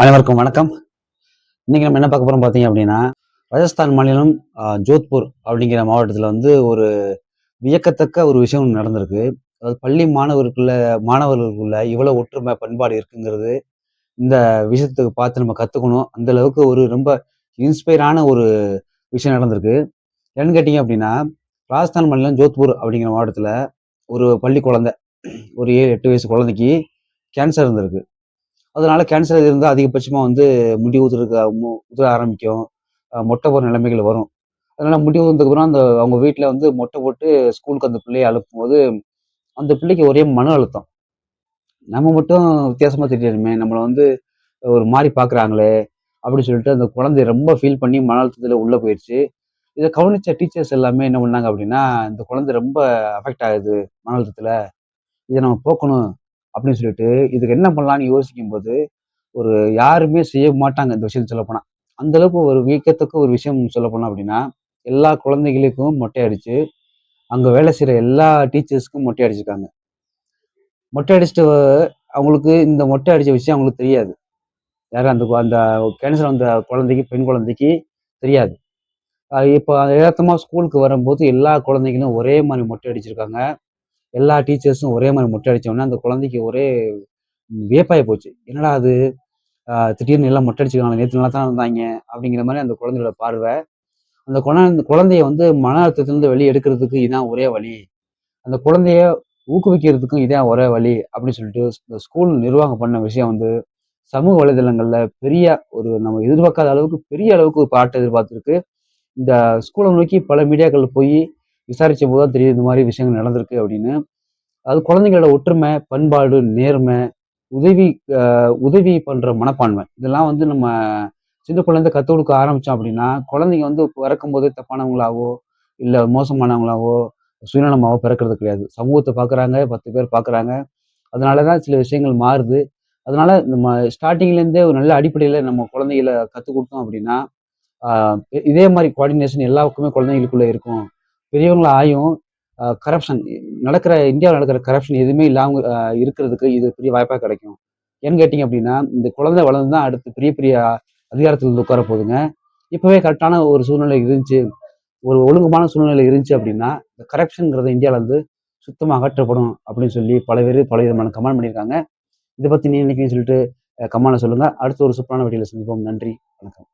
அனைவருக்கும் வணக்கம். இன்னைக்கு நம்ம என்ன பார்க்க போறோம் பார்த்தீங்க அப்படின்னா ராஜஸ்தான் மாநிலம் ஜோத்பூர் அப்படிங்கிற மாவட்டத்தில் வந்து ஒரு வியக்கத்தக்க ஒரு விஷயம் நடந்திருக்கு. அதாவது பள்ளி மாணவருக்குள்ள மாணவர்களுக்குள்ள இவ்வளவு ஒற்றுமை பண்பாடு இருக்குங்கிறது இந்த விஷயத்துக்கு பார்த்து நம்ம கத்துக்கணும். அந்த அளவுக்கு ஒரு ரொம்ப இன்ஸ்பயரான ஒரு விஷயம் நடந்திருக்கு. என்னன்னு கேட்டீங்க அப்படின்னா ராஜஸ்தான் மாநிலம் ஜோத்பூர் அப்படிங்கிற மாவட்டத்தில் ஒரு பள்ளி குழந்தை ஒரு ஏழு எட்டு வயசு குழந்தைக்கு கேன்சர் இருந்திருக்கு. அதனால கேன்சர் இருந்தால் அதிகபட்சமாக வந்து முடி உதிர்க்க மு- உதிர ஆரம்பிக்கும். மொட்டை போகிற நிலைமைகள் வரும். அதனால முடி உதிர்ந்ததுக்கப்புறம் அந்த அவங்க வீட்டில் வந்து மொட்டை போட்டு ஸ்கூலுக்கு அந்த பிள்ளையை அனுப்பும்போது அந்த பிள்ளைக்கு ஒரே மன அழுத்தம். நம்ம மட்டும் வித்தியாசமாக தெரியணுமே நம்மளை வந்து ஒரு மாதிரி பார்க்குறாங்களே அப்படின்னு சொல்லிட்டு அந்த குழந்தை ரொம்ப ஃபீல் பண்ணி மன அழுத்தத்தில் உள்ளே போயிடுச்சு இதை கவனித்த டீச்சர்ஸ் எல்லாமே என்ன பண்ணாங்க அப்படின்னா இந்த குழந்தை ரொம்ப அஃபெக்ட் ஆகுது மன அழுத்தத்தில். இதை நம்ம போக்கணும். அப்படின்னு சொல்லிட்டு இதுக்கு என்ன பண்ணலாம்னு யோசிக்கும் போது ஒரு யாருமே செய்ய மாட்டாங்க இந்த விஷயம் சொல்லப்போனால் அந்தளவுக்கு அந்த அளவுக்கு ஒரு வீக்கத்துக்கு ஒரு விஷயம் சொல்லப்போனால் அப்படின்னா எல்லா குழந்தைகளுக்கும் மொட்டை அடிச்சு அங்கே வேலை செய்கிற எல்லா டீச்சர்ஸ்க்கும் மொட்டை அடிச்சிருக்காங்க மொட்டை அடிச்சுட்டு அவங்களுக்கு இந்த மொட்டை அடித்த விஷயம் அவங்களுக்கு தெரியாது. யாரும் அந்த அந்த கேன்சர் வந்த குழந்தைக்கு பெண் குழந்தைக்கு தெரியாது. இப்போ யதார்த்தமா ஸ்கூலுக்கு வரும்போது எல்லா குழந்தைகளும் ஒரே மாதிரி மொட்டை அடிச்சிருக்காங்க எல்லா டீச்சர்ஸும் ஒரே மாதிரி மொட்டை அடிச்ச அந்த குழந்தைக்கு ஒரே வியப்பாகி போச்சு. என்னடா அது? திடீர்னு எல்லாம் மொட்டை அடிச்சுக்காங்க நேற்று நல்லா தான் இருந்தாங்க? அப்படிங்கிற மாதிரி அந்த குழந்தையோட பார்வை. அந்த குழந்தை குழந்தைய வந்து மன அழுத்தத்திலிருந்து வெளியே எடுக்கிறதுக்கு இதான் ஒரே வழி. அந்த குழந்தைய ஊக்குவிக்கிறதுக்கும் இதான் ஒரே வழி அப்படின்னு சொல்லிட்டு இந்த ஸ்கூல் நிர்வாகம் பண்ண விஷயம் வந்து சமூக வலைதளங்கள்ல பெரிய ஒரு நம்ம எதிர்பார்க்காத அளவுக்கு பெரிய அளவுக்கு ஒரு பாட்டை எதிர்பார்த்துருக்கு. இந்த ஸ்கூலை நோக்கி பல மீடியாக்கள் போய் விசாரிச்ச போது தான் தெரியுது இந்த மாதிரி விஷயங்கள் நடந்திருக்கு அப்படின்னு. அது குழந்தைங்களோட ஒற்றுமை பண்பாடு நேர்மை உதவி உதவி பண்ற மனப்பான்மை. இதெல்லாம் வந்து நம்ம சின்ன குழந்தை கற்றுக் கொடுக்க ஆரம்பிச்சோம் அப்படின்னா குழந்தைங்க வந்து பிறக்கும் போதே தப்பானவங்களாவோ இல்லை மோசமானவங்களாவோ சுயநலமாவோ பிறக்கிறது கிடையாது. சமூகத்தை பார்க்குறாங்க பத்து பேர் பார்க்குறாங்க. அதனால தான் சில விஷயங்கள் மாறுது. அதனால நம்ம ஸ்டார்டிங்லேருந்தே ஒரு நல்ல அடிப்படையில் நம்ம குழந்தைகளை கற்றுக் கொடுத்தோம் அப்படின்னா இதே மாதிரி கோஆர்டினேஷன் எல்லாருக்குமே குழந்தைங்களுக்குள்ள இருக்கும். பெரியவங்கள ஆயும் கரப்ஷன் நடக்கிற இந்தியாவில் நடக்கிற கரப்ஷன் எதுவுமே இல்லாமல் இருக்கிறதுக்கு இது பெரிய வாய்ப்பாக கிடைக்கும். ஏன்னு கேட்டிங்க அப்படின்னா இந்த குழந்தை வளர்ந்து தான் அடுத்து பெரிய பெரிய அதிகாரத்தில் இருந்து உட்கார போகுதுங்க. இப்போவே கரெக்டான ஒரு சூழ்நிலை இருந்துச்சு ஒரு ஒழுங்குமான சூழ்நிலை இருந்துச்சு அப்படின்னா இந்த கரப்ஷனுங்கிறது இந்தியாவிலேருந்து சுத்தமாக அகற்றப்படும் அப்படின்னு சொல்லி பல பேர் பல விதமான கமெண்ட் பண்ணியிருக்காங்க. இதை பற்றி நீ நினைக்கிறீங்கன்னு சொல்லிட்டு கமெண்ட்ல சொல்லுங்கள் அடுத்த ஒரு சூப்பரான வீடியோவில் சந்திப்போம். நன்றி. வணக்கம்.